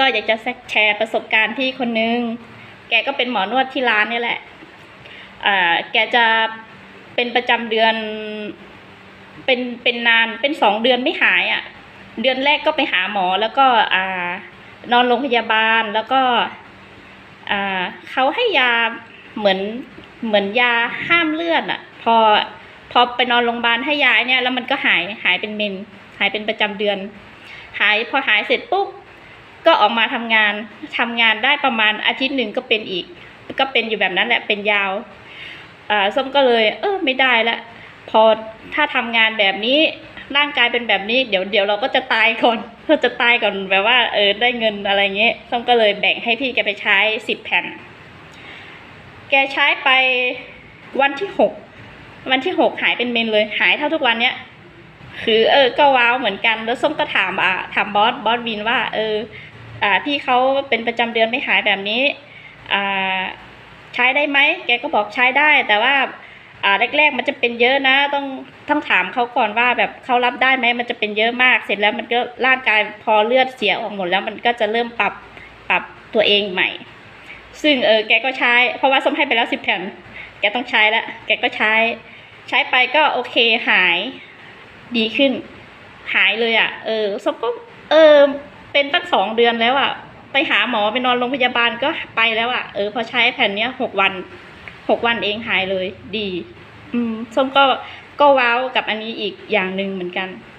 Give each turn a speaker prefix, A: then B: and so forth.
A: ก็อยากจะแชร์ประสบการณ์พี่คนนึง แกก็เป็นหมอนวดที่ร้านนี่แหละอ่าแกจะเป็นประจำเดือน เป็นเป็นนานเป็นสองเดือนไม่หายอะ่ะ เดือนแรกก็ไปหาหมอแล้วก็อ่านอนโรงพยาบาลแล้วก็อ่าเขาให้ยาเหมือนเหมือนยาห้ามเลือดอะ่ะ พอพอไปนอนโรงพยาบาลให้ยาเนี่ยแล้วมันก็หายหายเป็นเมนหายเป็นประจำเดือน หายพอหายเสร็จปุ๊บ ก็ออกมาทำงานทำงานได้ประมาณอาทิตย์หนึ่งก็เป็นอีก ก็เป็นอยู่แบบนั้นแหละเป็นยาวอ่าส้มก็เลย เออไม่ได้ละพอถ้าทำงานแบบนี้ร่างกายเป็นแบบนี้เดี๋ยวเดี๋ยวเราก็จะตายก่อนเราจะตายก่อนแบบว่าเออได้เงินอะไรเงี้ยส้มก็เลยแบ่งให้พี่แกไปใช้สิบแผ่น แกใช้ไปวันที่หกวันที่หกหายเป็นเมนเลยหายเท่าทุกวันเนี้ยคือเออก็ว้าวเหมือนกันแล้วส้มก็ถามอะถามบอสบอสวินว่า เออ พี่เขาเป็นประจำเดือนไม่หายแบบนี้ใช้ได้ไหมแกก็บอกใช้ได้ แต่ว่าแรกๆมันจะเป็นเยอะนะ ต้องต้องถามเขาก่อนว่าแบบเขารับได้ไหมมันจะเป็นเยอะมาก เสร็จแล้วมันก็ร่างกายพอเลือดเสียออกหมดแล้วมันก็จะเริ่มปรับปรับตัวเองใหม่ ซึ่งเออแกก็ใช้ เพราะว่าส้มให้ไปแล้วสิบแผ่นแกต้องใช้ล้วแกก็ใช้ ใช้ไปก็โอเคหายดีขึ้น หายเลยอะ่ะ เออส้มก็เออ เป็นตั้งสองเดือนแล้วอะ่ะ ไปหาหมอไปนอนโรงพยาบาลก็ไปแล้วอะ่ะเออพอใช้แผ่นเนี้ยหกวันหกวันเองหายเลย ดี อืมส้มก็ก็ว้าวกับอันนี้อีกอย่างหนึ่งเหมือนกัน